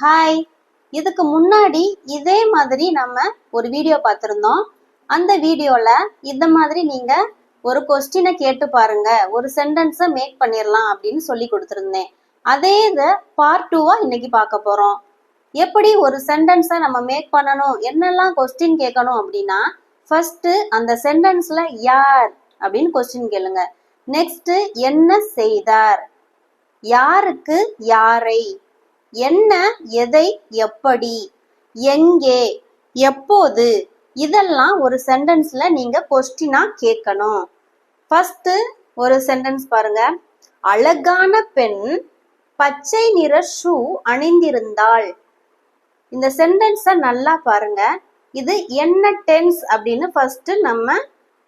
Hi இதுக்கு முன்னாடி இதே மாதிரி நம்ம ஒரு வீடியோ பார்த்துருந்தோம். அந்த வீடியோவில் இந்த மாதிரி நீங்க ஒரு கொஸ்டினை கேட்டு பாருங்க. ஒரு சென்டென்ஸை மேக் பண்ணிடலாம் அப்படின்னு சொல்லி கொடுத்துருந்தேன். அதே இதை பார்ட் டூவா இன்னைக்கு பார்க்க போறோம். எப்படி ஒரு சென்டென்ஸை நம்ம மேக் பண்ணணும்? என்னெல்லாம் கொஸ்டின் கேட்கணும் அப்படின்னா ஃபர்ஸ்ட்டு அந்த சென்டென்ஸ்ல யார் அப்படின்னு கொஸ்டின் கேளுங்க. நெக்ஸ்ட்டு என்ன செய்தார்? யாருக்கு யாரை? என்ன எதை எப்படி எங்கே எப்போது? இதெல்லாம் ஒரு சென்டென்ஸ்ல நீங்க கொஸ்டினா கேட்கணும். ஃபர்ஸ்ட் ஒரு சென்டென்ஸ் பாருங்க. அழகான பெண் பச்சை நிற ஷூ அணிந்திருந்தாள். இந்த சென்டென்ஸை நல்லா பாருங்க. இது என்ன டென்ஸ் அப்படின்னு ஃபர்ஸ்ட் நம்ம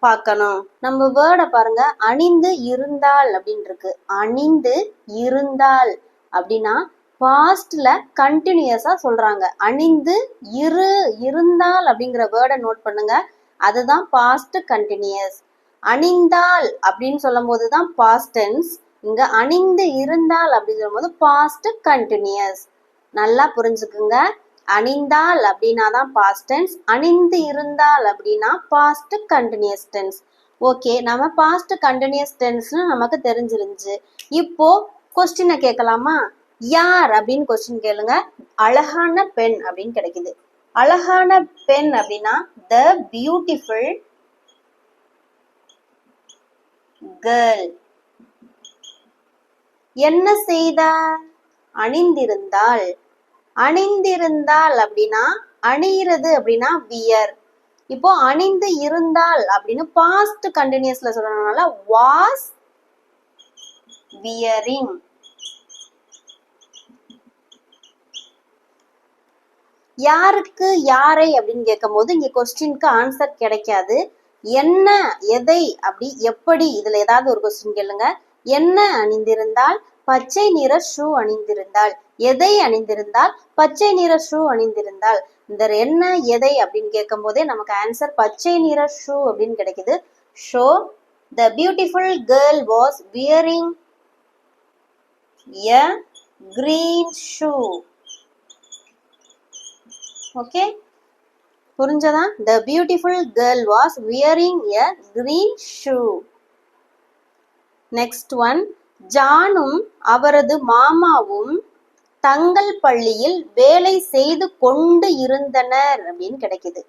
பார்க்கணும். நம்ம வேர்டை பாருங்க. அணிந்து இருந்தால் அப்படின்னு இருக்கு அணிந்து இருந்தால் அப்படின்னா பாஸ்ட்ல கண்டினியூஸா சொல்றாங்க. அணிந்து இரு இருந்தால் அப்படிங்கிற வேர்டை நோட் பண்ணுங்க. அதுதான் பாஸ்ட் கண்டினியூஸ் அணிந்தால் அப்படின்னு சொல்லும் போது தான் பாஸ்ட் டென்ஸ் இங்க அணிந்து இருந்தால் அப்படின்னு சொல்லும்போது பாஸ்ட் கண்டினியூஸ் நல்லா புரிஞ்சுக்குங்க. அணிந்தால் அப்படின்னா தான் பாஸ்ட் டென்ஸ் அணிந்து இருந்தால் அப்படின்னா பாஸ்ட் கண்டினியூஸ் டென்ஸ் ஓகே நம்ம பாஸ்ட் கண்டினியூஸ் டென்ஸ்னு நமக்கு தெரிஞ்சிருந்துச்சு. இப்போ கொஸ்டினை கேட்கலாமா? யார் அப்படின்னு கொஸ்டின் கேளுங்க. அழகான பெண் அப்படின்னு கிடைக்குது. அழகான பெண் அப்படின்னா த பியூட்டிஃபுல் கேர்ள் என்ன செய்தார் அணிந்திருந்தாள். அணிந்திருந்தால் அப்படின்னா அணியிறது அப்படின்னா வியர். இப்போ அணிந்து இருந்தால் அப்படின்னு பாஸ்ட் கண்டினியூஸ்ல சொல்றதுனால வாஸ் வியரிங் யாருக்கு யாரை அப்படின்னு கேட்கும்போது இங்கே கொஸ்டினுக்கு ஆன்சர் கிடைக்காது. என்ன எதை அப்படி எப்படி இதுல ஏதாவது ஒரு கொஸ்டின் கேளுங்க. என்ன அணிந்திருந்தால் பச்சை நிற ஷூ அணிந்திருந்தால். எதை அணிந்திருந்தால் பச்சை நிற ஷூ அணிந்திருந்தால். இந்த என்ன எதை அப்படின்னு கேட்கும் போதே நமக்கு ஆன்சர் பச்சை நிற ஷூ அப்படின்னு கிடைக்குது. So the beautiful girl was wearing a green shoe okay புரிஞ்சதா? The beautiful girl was wearing a green shoe next one ஜானும் அவரது மாமாவும் தங்கள் பள்ளியில் வேலை செய்து கொண்டு இருந்தனர் அப்படின்னு கிடைக்குது.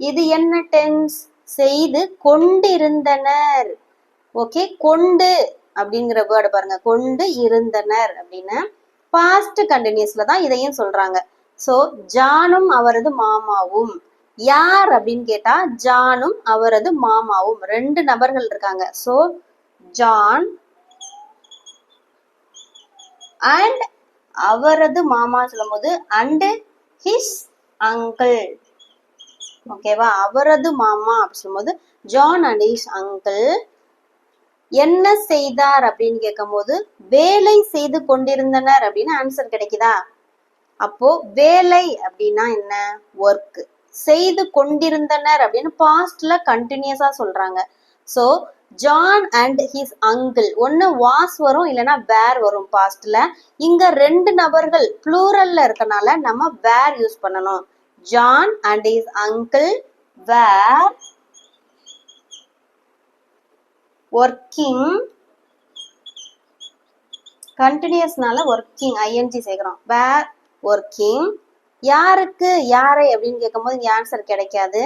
இது என்ன டென்ஸ் செய்து கொண்டிருந்தனர். ஓகே கொண்டு அப்படிங்கிற வேர்டு பாருங்க. கொண்டு இருந்தனர் அப்படின்னு பாஸ்ட் கண்டினியூஸ்ல தான் இதையும் சொல்றாங்க. சோ ஜானும் அவரது மாமாவும். யார் அப்படின்னு கேட்டா ஜானும் அவரது மாமாவும். ரெண்டு நபர்கள் இருக்காங்க. சோ ஜான் அண்ட் அவரது மாமா சொல்லும்போது அண்ட் ஹிஸ் அங்கிள் ஓகேவா அவரது மாமா அப்படி சொல்லும்போது ஜான் அண்ட் ஹிஸ் அங்கிள் என்ன செய்தார் அப்படின்னு கேட்கும் போது வேலை செய்து கொண்டிருந்தனர் அப்படின்னு ஆன்சர் கிடைக்குதா? அப்போ வேலை அப்படின்னா என்ன? ஒர்க் செய்து கொண்டிருந்தனர் அப்படின்னு பாஸ்ட்ல கண்டினியூஸா சொல்றாங்க. So John and his uncle ஒன்னு வாஸ் வரும் இல்லைன்னா வேர் வரும் பாஸ்ட்ல இங்க ரெண்டு நபர்கள் ப்ளூரல்ல இருக்கனால நம்ம வேர் யூஸ் பண்ணணும். John and his uncle were working கண்டினியூஸ்னால working ING சேர்க்கிறோம். வேர் ஒர்க்கிங் யாருக்கு யாரை அப்படின்னு கேட்கும்போது இங்கே ஆன்சர் கிடைக்காது.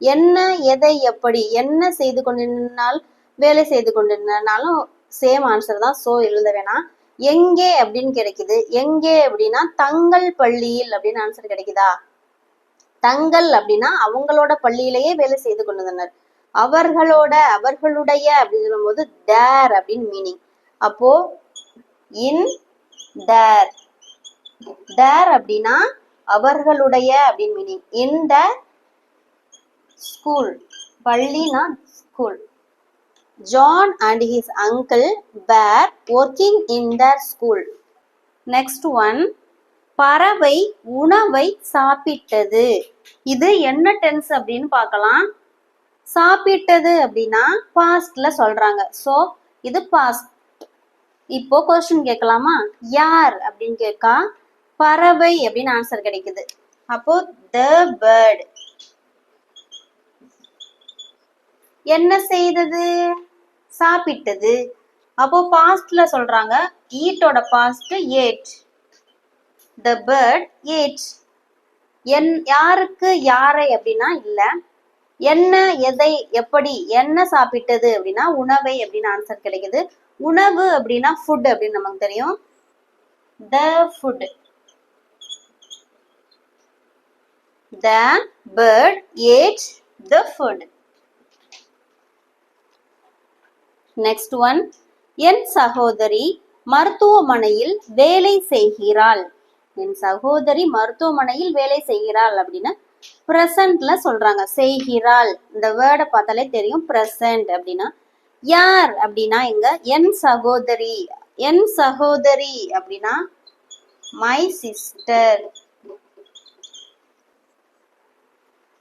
என்ன எதை எப்படி என்ன செய்து கொண்டிருந்தால் வேலை செய்து கொண்டிருந்தாலும் சேம் ஆன்சர் தான். சோ எழுத வேணாம். எங்கே அப்படின்னு கிடைக்குது. எங்கே அப்படின்னா தங்கள் பள்ளியில் அப்படின்னு ஆன்சர் கிடைக்குதா? தங்கள் அப்படின்னா அவங்களோட பள்ளியிலேயே வேலை செய்து கொண்டிருந்தனர். அவர்களோட அவர்களுடைய அப்படின்னு சொல்லும்போது டேர் அப்படின்னு மீனிங் அப்போ இன் டேர் தேர் அப்படின்னா அவர்களுடைய அப்படின்னு meaning in the school பள்ளினா school John and his uncle were working in their school next one பறவை உணவை சாப்பிட்டது. இது என்ன டென்ஸ் அப்படின்னு பார்க்கலாம். சாப்பிட்டது அப்படின்னா பாஸ்ட்ல சொல்றாங்க. சோ இது பாஸ்ட் இப்போ கொஸ்டின் கேட்கலாமா? யார் அப்படின்னு கேட்கா? பறவை அப்படின்னு ஆன்சர் கிடைக்குது. அப்போ த பேர்டு என்ன செய்தது? சாப்பிட்டது. அப்போ பாஸ்ட்ல சொல்றாங்க ஈட்டோட past ate the bird ate என் யாருக்கு யாரை அப்படின்னா இல்ல. என்ன எதை எப்படி என்ன சாப்பிட்டது அப்படின்னா உணவை அப்படின்னு ஆன்சர் கிடைக்குது. உணவு அப்படின்னா ஃபுட் அப்படின்னு நமக்கு தெரியும். The food the bird ate the food next one என் சகோதரி மருத்துவமனையில் வேலை செய்கிறாள். என் சகோதரி மருத்துவமனையில் வேலை செய்கிறாள் அப்படின்னா ப்ரெசன்ட்ல சொல்றாங்க செய்கிறாள். இந்த வேர்டை பார்த்தாலே தெரியும் ப்ரெசன்ட் அப்படின்னா யார் அப்படின்னா இங்க என் சகோதரி என் சகோதரி அப்படின்னா மை சிஸ்டர்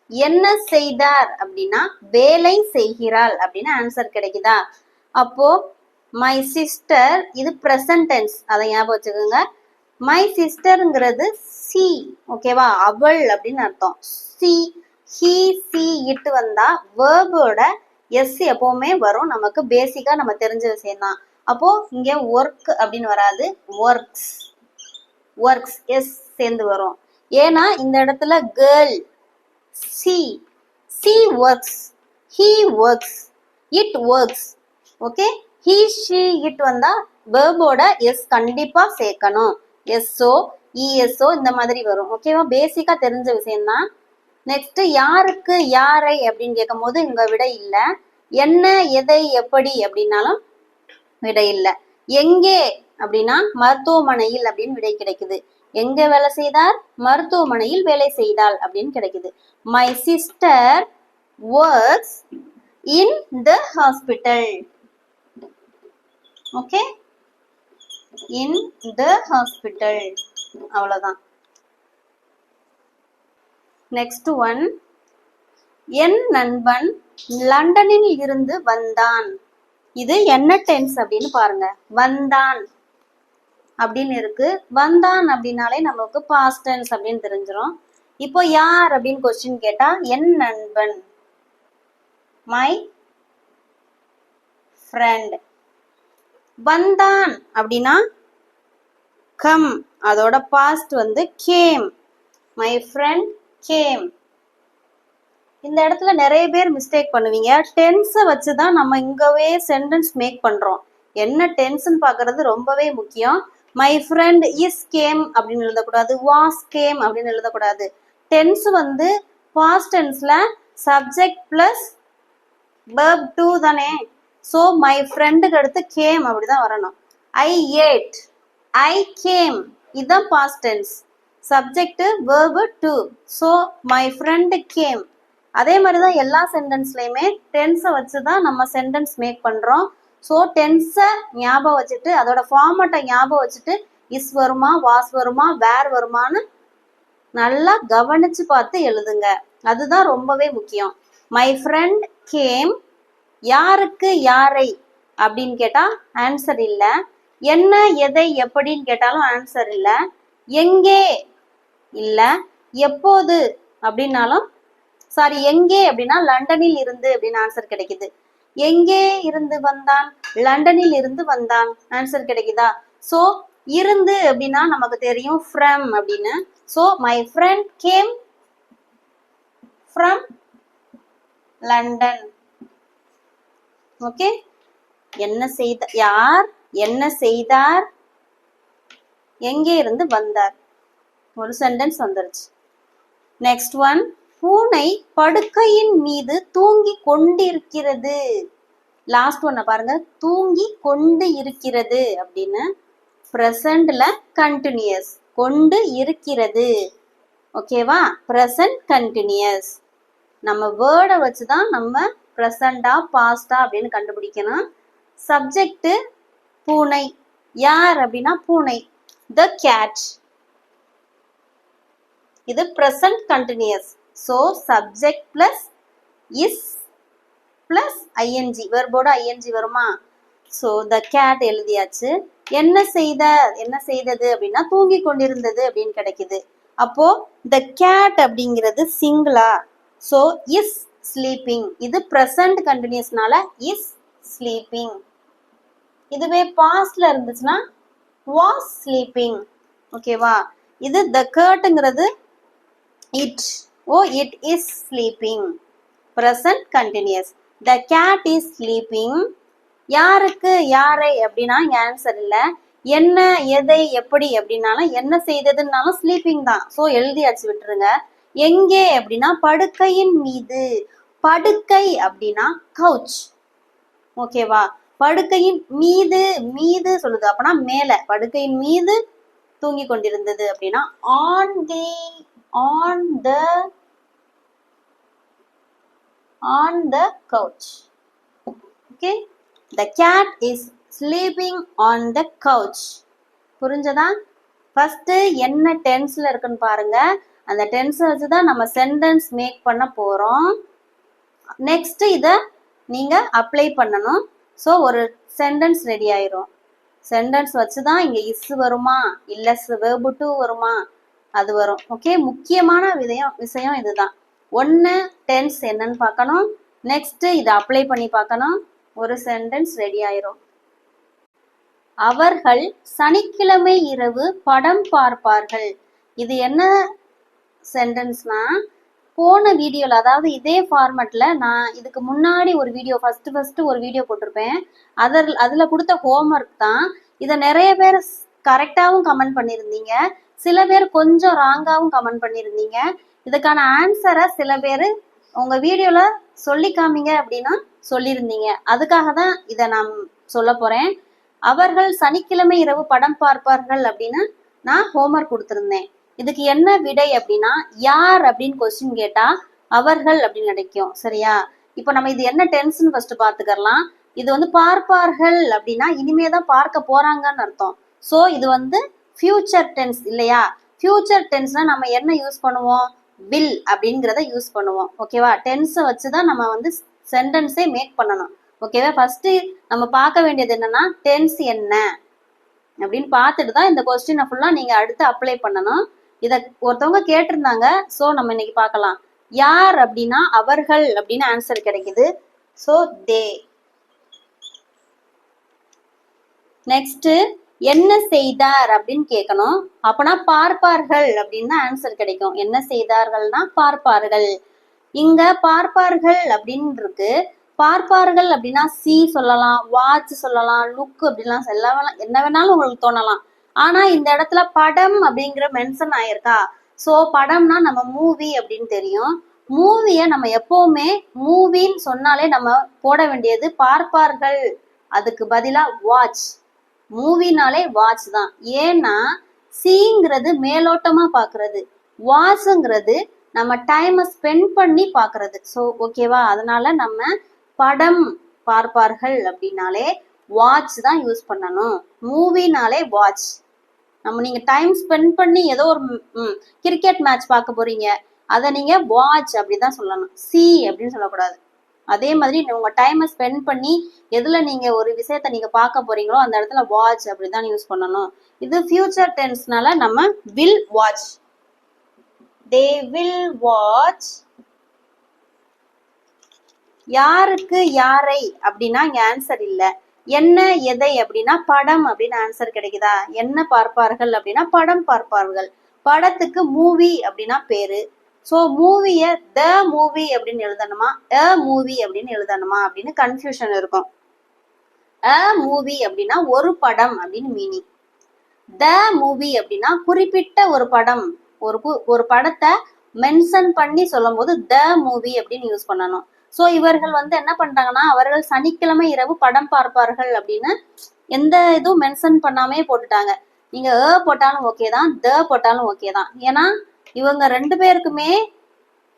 என்ன செய்தார் அப்படின்னா வேலை செய்கிறாள் அப்படின்னு ஆன்சர் கிடைக்குதா? அப்போ மை சிஸ்டர் இது ப்ரெசன்ட் டென்ஸ் அதை ஞாபகம் வச்சுக்கோங்க. மை சிஸ்டருங்கிறது சி ஓகேவா அவள் அப்படின்னு அர்த்தம். சி ஹி சி இட்டு வந்தா வேர்போட எஸ் எப்பவுமே வரும். நமக்கு பேசிக்கா நம்ம தெரிஞ்ச விஷயம் தான் அப்போ இங்க ஒர்க் அப்படின்னு வராது. ஒர்க்ஸ் ஒர்க்ஸ் எஸ் சேர்ந்து வரும். ஏன்னா இந்த இடத்துல girl she she works He works it works okay he she it வந்தா வேர்போட எஸ் கண்டிப்பா சேர்க்கணும். எஸ்ஓ இஎஸ்ஓ e, இந்த மாதிரி வரும். ஓகேவா பேசிக்கா தெரிஞ்ச விஷயம்தான் நெக்ஸ்ட் யாருக்கு யாரை அப்படின்னு கேட்கும் போது இங்க விட இல்ல. என்ன எதை எப்படி அப்படின்னாலும் விடை இல்ல. எங்கே அப்படின்னா மருத்துவமனையில் அப்படின்னு விடை கிடைக்குது. எங்க வேலை செய்தார்? மருத்துவமனையில் வேலை செய்தாள் அப்படின்னு கிடைக்குது. My sister works in the hospital okay in the hospital அவ்வளவுதான். நெக்ஸ்ட் ஒன் என் நண்பன் லண்டனில் இருந்து வந்தான். இது என்ன டென்ஸ் அப்படின்னு பாருங்க. வந்தான். அப்படின்னு இருக்கு. வந்தான் அப்படின்னாலே நமக்கு பாஸ்ட் டென்ஸ் அப்படின்னு தெரிஞ்சிடும் இப்போ யார் அப்படின்னு கொஸ்டின் கேட்டா என் நண்பன். மை ஃப்ரெண்ட் வந்தான் அப்படின்னா கம் அதோட பாஸ்ட் வந்து கேம் மை ஃப்ரெண்ட் கேம் இந்த இடத்துல நிறைய பேர் மிஸ்டேக் பண்ணுவீங்க. டென்ஸை வச்சு தான் நம்ம இங்கவே சென்டென்ஸ் மேக் பண்ணுறோம் என்ன டென்ஸ்ன்னு பார்க்கறது ரொம்பவே முக்கியம். மை ஃப்ரெண்ட் இஸ் கேம் அப்படின்னு எழுதக்கூடாது. வாஸ் கேம் அப்படின்னு எழுதக்கூடாது. டென்ஸ் வந்து பாஸ்ட் டென்ஸ்ல சப்ஜெக்ட் பிளஸ் பர்ப் டூ தானே. ஸோ மை ஃப்ரெண்டுக்கு அடுத்து கேம் அப்படிதான் வரணும். ஐ ஏட் ஐ கேம் இதுதான் past tense subject verb two so my friend came அதே மாதிரி தான் எல்லா சென்டென்ஸ்லையுமே டென்ஸை வச்சு தான் நம்ம சென்டென்ஸ் மேக் பண்ணுறோம் ஸோ டென்ஸை ஞாபகம் வச்சுட்டு அதோட ஃபார்மட்டை ஞாபகம் வச்சுட்டு இஸ் வருமா வாஸ் வருமா வேர் வருமான்னு நல்லா கவனிச்சு பார்த்து எழுதுங்க. அதுதான் ரொம்பவே முக்கியம். மை ஃப்ரெண்ட் கேம் யாருக்கு யாரை அப்படின்னு கேட்டா ஆன்சர் இல்ல. என்ன எதை எப்படின்னு கேட்டாலும் ஆன்சர் இல்ல. எங்கே இல்ல. எப்போது அப்படின்னாலும் சாரி எங்கே அப்படின்னா லண்டனில் இருந்து அப்படின்னு ஆன்சர் கிடைக்குது. எங்கே இருந்து வந்தான்? லண்டனில் இருந்து வந்தான். ஆன்சர் கிடைக்குதா? சோ இருந்து அப்படின்னா நமக்கு தெரியும் ஃப்ரம் அப்படின்னு. So my friend came from London okay என்ன செய்த யார்? என்ன செய்தார்? எங்கே இருந்து வந்தார்? ஒரு சென்டென்ஸ் வந்துருச்சு. நெக்ஸ்ட் ஒன் பூனை படுக்கையின் மீது தூங்கி கொண்டிருக்கிறது. லாஸ்ட் ஒன்ன பாருங்க. தூங்கி கொண்டு இருக்கிறது அப்படின்னு ப்ரெசண்ட்ல கண்டினியூஸ் கொண்டு இருக்கிறது. ஓகேவா ப்ரெசன்ட் கண்டினியூஸ் நம்ம வேர்டை வச்சு தான் நம்ம ப்ரெசண்டா பாஸ்டா அப்படின்னு கண்டுபிடிக்கணும். சப்ஜெக்ட் பூனை. யார் அப்படின்னா பூனை. த கேட் இது present continuous so subject plus is plus ING வெர்போட ING வருமா? ஸோ த கேட் எழுதியாச்சு. என்ன செய்த? என்ன செய்தது அப்படின்னா தூங்கி கொண்டிருந்தது அப்படின்னு கிடைக்குது. அப்போ த கேட் அப்படிங்கிறது சிங்கிளா ஸோ இஸ் ஸ்லீப்பிங் இது ப்ரெசன்ட் கண்டினியூஸ்னால இஸ் ஸ்லீப்பிங் இதுவே பாஸ்ட்ல இருந்துச்சுன்னா வாஸ் ஸ்லீப்பிங் ஓகேவா இது the கேட்டுங்கிறது it oh it is sleeping present continuous the cat is sleeping யாருக்கு யாரை அப்படின்னா ஆன்சர் இல்லை. என்ன எதை எப்படி அப்படின்னாலும் என்ன செய்ததுன்னாலும் ஸ்லீப்பிங் தான். ஸோ எழுதி அடிச்சு விட்டுருங்க. எங்கே அப்படின்னா படுக்கையின் மீது. படுக்கை அப்படின்னா கவுச் ஓகேவா படுக்கையின் மீது மீது சொல்லுது. அப்பனா மேல. படுக்கையின் மீது தூங்கி கொண்டிருந்தது அப்படின்னா on the on the on the couch okay the cat is sleeping on the couch புரிஞ்சதா? ஃபர்ஸ்ட் என்ன டென்ஸ்ல இருக்குன்னு பாருங்க. அந்த டென்ஸ் வச்சு தான் நம்ம சென்டென்ஸ் மேக் பண்ண போறோம். நெக்ஸ்ட் இதை நீங்க அப்ளை பண்ணணும். ஸோ ஒரு சென்டென்ஸ் ரெடி ஆயிரும். சென்டென்ஸ் வச்சு தான் இங்க இஸ் வருமா? இல்ல வேர்பு டூ வருமா? அது வரும். ஓகே முக்கியமான விதயம் விஷயம் இதுதான். ஒன்று டென்ஸ் என்னன்னு பார்க்கணும். நெக்ஸ்ட்டு இதை அப்ளை பண்ணி பார்க்கணும். ஒரு சென்டென்ஸ் ரெடி ஆயிரும். அவர்கள் சனிக்கிழமை இரவு படம் பார்ப்பார்கள். இது என்ன சென்டென்ஸ்னா போன வீடியோவில் அதாவது இதே ஃபார்மட்ல நான் இதுக்கு முன்னாடி ஒரு வீடியோ ஃபஸ்ட்டு ஃபஸ்ட்டு ஒரு வீடியோ போட்டிருப்பேன். அதில் அதில் கொடுத்த ஹோம்ஒர்க் தான். இதை நிறைய பேர் கரெக்டாகவும் கமெண்ட் பண்ணியிருந்தீங்க. சில பேர் கொஞ்சம் ராங்காகவும் கமெண்ட் பண்ணியிருந்தீங்க. இதுக்கான ஆன்சரை சில பேர் உங்க வீடியோல சொல்லி காமிங்க அப்படின்னா சொல்லியிருந்தீங்க. அதுக்காக தான் இதை நான் சொல்ல போறேன். அவர்கள் சனிக்கிழமை இரவு படம் பார்ப்பார்கள் அப்படின்னு நான் ஹோம்ஒர்க் கொடுத்துருந்தேன். இதுக்கு என்ன விடை அப்படின்னா யார் அப்படின்னு கொஸ்டின் கேட்டா அவர்கள் அப்படின்னு கிடைக்கும். சரியா? இப்போ நம்ம இது என்ன டென்ஸ்னு ஃபர்ஸ்ட் பார்த்துக்கலாம் இது வந்து பார்ப்பார்கள் அப்படின்னா இனிமே தான் பார்க்க போறாங்கன்னு அர்த்தம். ஸோ இது வந்து ஃபியூச்சர் டென்ஸ் இல்லையா? ஃபியூச்சர் டென்ஸ்னா நம்ம என்ன யூஸ் பண்ணுவோம்? வில் அப்படிங்கிறத யூஸ் பண்ணுவோம். ஓகேவா டென்ஸை வச்சு தான் நம்ம வந்து சென்டென்ஸே மேக் பண்ணணும். ஓகேவா ஃபர்ஸ்ட் நம்ம பார்க்க வேண்டியது என்னன்னா டென்ஸ் என்ன? அப்படின்னு பார்த்துட்டு தான் இந்த கொஸ்டினை ஃபுல்லாக நீங்கள் அடுத்து அப்ளை பண்ணணும். இதை ஒருத்தவங்க கேட்டிருந்தாங்க ஸோ நம்ம இன்னைக்கு பார்க்கலாம். யார் அப்படின்னா அவர்கள் அப்படின்னு ஆன்சர் கிடைக்குது. ஸோ தே நெக்ஸ்ட் என்ன செய்தார் அப்படின்னு கேட்கணும் அப்பனா பார்ப்பார்கள் அப்படின்னு ஆன்சர் கிடைக்கும். என்ன செய்தார்கள்னா பார்ப்பார்கள். இங்க பார்ப்பார்கள் அப்படின்னு இருக்கு பார்ப்பார்கள் அப்படின்னா சி சொல்லலாம் வாட்ச் சொல்லலாம் லுக் அப்படிலாம் எல்லாம் என்ன வேணாலும் உங்களுக்கு தோணலாம். ஆனா இந்த இடத்துல படம் அப்படிங்கிற மென்ஷன் ஆயிருக்கா? சோ படம்னா நம்ம மூவி அப்படின்னு தெரியும். மூவிய நம்ம எப்பவுமே மூவின்னு சொன்னாலே நம்ம போட வேண்டியது பார்ப்பார்கள். அதுக்கு பதிலா வாட்ச் மூவினாலே வாட்ச் தான். ஏன்னா சீங்கிறது மேலோட்டமா பாக்குறது. வாட்ச்ங்கிறது நம்ம டைமை ஸ்பெண்ட் பண்ணி பாக்குறது. ஸோ ஓகேவா அதனால நம்ம படம் பார்ப்பார்கள் அப்படின்னாலே வாட்ச் தான் யூஸ் பண்ணணும். மூவினாலே வாட்ச் நம்ம நீங்க டைம் ஸ்பெண்ட் பண்ணி ஏதோ ஒரு கிரிக்கெட் மேட்ச் பார்க்க போறீங்க. அதை நீங்க வாட்ச் அப்படிதான் சொல்லணும். சி அப்படின்னு சொல்லக்கூடாது. அதே மாதிரி உங்க டைமை ஸ்பெண்ட் பண்ணி எதுல நீங்க ஒரு விஷயத்த நீங்க பார்க்க போறீங்களோ அந்த இடத்துல வாட்ச் அப்படிதான் யூஸ் பண்ணணும். இது ஃபியூச்சர் டென்ஸ்னால நம்ம will watch they will watch யாருக்கு யாரை அப்படின்னா இங்க ஆன்சர் இல்ல. என்ன எதை அப்படின்னா படம் அப்படின்னு ஆன்சர் கிடைக்குதா? என்ன பார்ப்பார்கள் அப்படின்னா படம் பார்ப்பார்கள். படத்துக்கு மூவி அப்படின்னா பேரு. ஸோ மூவியை த மூவி அப்படின்னு எழுதணுமா? அ மூவி அப்படின்னு எழுதணுமா? அப்படின்னு கன்ஃபியூஷன் இருக்கும். அ மூவி அப்படின்னா ஒரு படம் அப்படின்னு மீனிங் த மூவி அப்படின்னா குறிப்பிட்ட ஒரு படம். ஒரு ஒரு படத்தை மென்ஷன் பண்ணி சொல்லும் போது த மூவி அப்படின்னு யூஸ் பண்ணணும். ஸோ இவர்கள் வந்து என்ன பண்றாங்கன்னா அவர்கள் சனிக்கிழமை இரவு படம் பார்ப்பார்கள் அப்படின்னு எந்த இதுவும் மென்ஷன் பண்ணாமே போட்டுட்டாங்க. நீங்க அ போட்டாலும் ஓகே தான் த போட்டாலும் ஓகே தான். ஏன்னா இவங்க ரெண்டு பேருக்குமே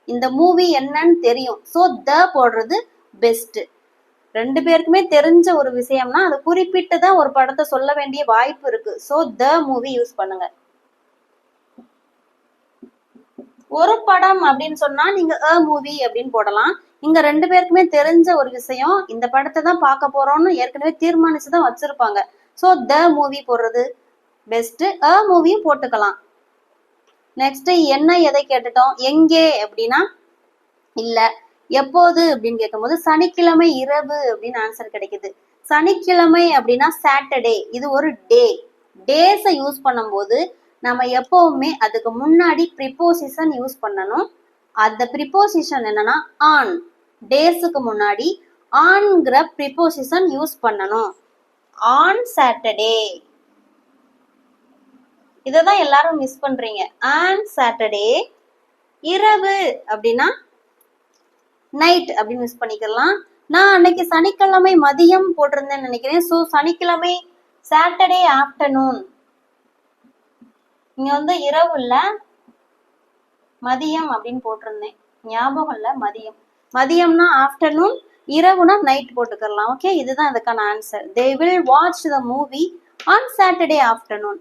இந்த மூவி என்னன்னு தெரியும். ஸோ த போடுறது பெஸ்ட் ரெண்டு பேருக்குமே தெரிஞ்ச ஒரு விஷயம்னா அதை குறிப்பிட்டு தான் ஒரு படத்தை சொல்ல வேண்டிய வாய்ப்பு இருக்கு. ஸோ த மூவி யூஸ் பண்ணுங்க. ஒரு படம் அப்படின்னு சொன்னா நீங்க அ மூவி அப்படின்னு போடலாம். இங்க ரெண்டு பேருக்குமே தெரிஞ்ச ஒரு விஷயம் இந்த படத்தை தான் பார்க்க போறோம்னு ஏற்கனவே தீர்மானிச்சு தான் வச்சிருப்பாங்க. ஸோ த மூவி போடுறது பெஸ்ட் அ மூவியும் போட்டுக்கலாம். நெக்ஸ்ட் என்ன எதை கேட்டுட்டோம்? எங்கே அப்படின்னா இல்ல. எப்போது அப்படின்னு கேட்கும்போது சனிக்கிழமை இரவு அப்படின்னு ஆன்சர் கிடைக்குது. சனிக்கிழமை அப்படின்னா சாட்டர்டே இது ஒரு டே டேஸை யூஸ் பண்ணும்போது நம்ம எப்பவுமே அதுக்கு முன்னாடி ப்ரிப்போசிஷன் யூஸ் பண்ணணும். அந்த ப்ரிப்போசிஷன் என்னன்னா ஆன் டேஸுக்கு முன்னாடி ஆன்ங்கிற ப்ரிப்போசிஷன் யூஸ் பண்ணணும். ஆன் சாட்டர்டே இதை தான் எல்லாரும் மிஸ் பண்றீங்க. ஆன் சாட்டர்டே இரவு அப்படின்னா நைட் அப்படின்னு மிஸ் பண்ணிக்கலாம். நான் அன்னைக்கு சனிக்கிழமை மதியம் போட்டிருந்தேன்னு நினைக்கிறேன். ஸோ சனிக்கிழமை சாட்டர்டே ஆஃப்டர்நூன் இங்க வந்து இரவு இல்ல மதியம் அப்படின்னு போட்டிருந்தேன். ஞாபகம் இல்ல மதியம். மதியம்னா ஆஃப்டர்நூன் இரவுனா நைட் போட்டுக்கலாம். ஓகே இதுதான் இதுக்கான answer they will watch the movie on Saturday afternoon